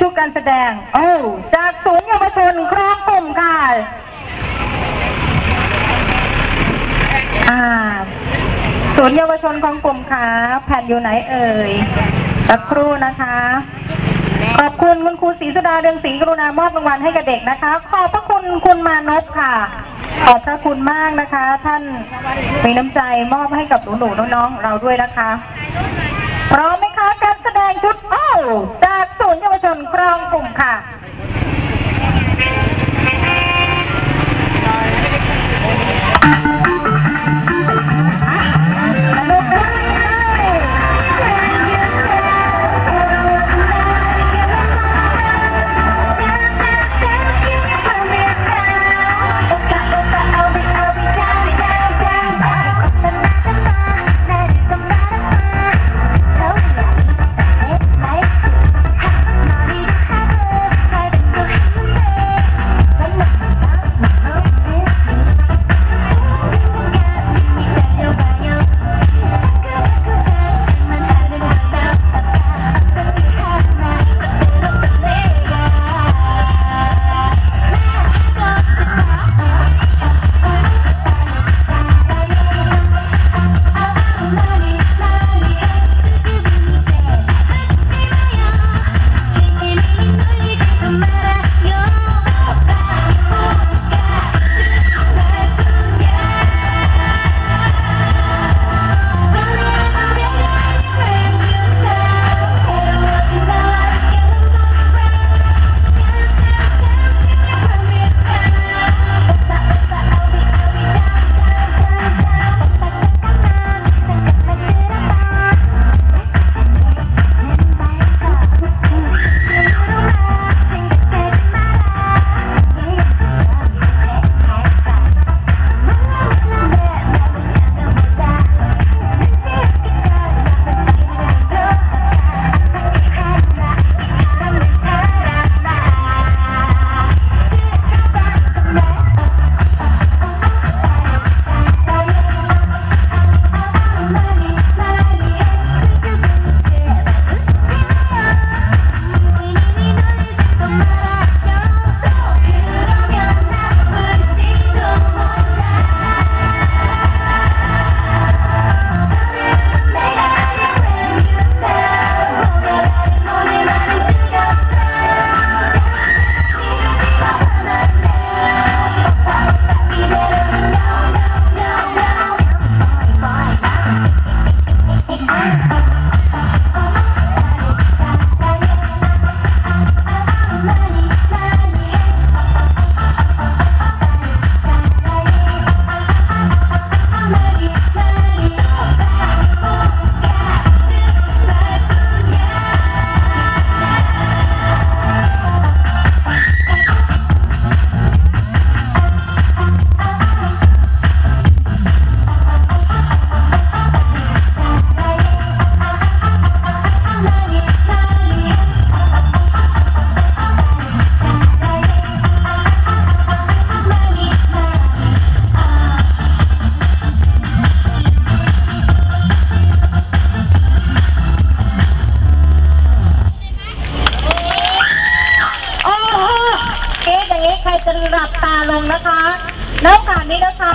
ชุดการแสดง โอ้ จากศูนย์เยาวชนครองกลุ่มค่ะอ่าศูนย์เยาวชนของกลุ่มค่ะแผ่นอยู่ไหนเอ่ยสักครู่นะคะ ขอบคุณคุณครูศรีสุดาเรืองศรีกรุณามอบรางวัลให้กับเด็กนะคะ ขอบพระคุณคุณมานพค่ะ ขอบพระคุณมากนะคะ ท่านมีน้ำใจมอบให้กับหนูๆน้องๆเราด้วยนะคะ พร้อมไหมคะการแสดงชุดโอ้จาก นย์เยาวชนกรองกลุ่มค่ะ จะหลับตาลงนะคะแล้โอกาสนี้นะคะ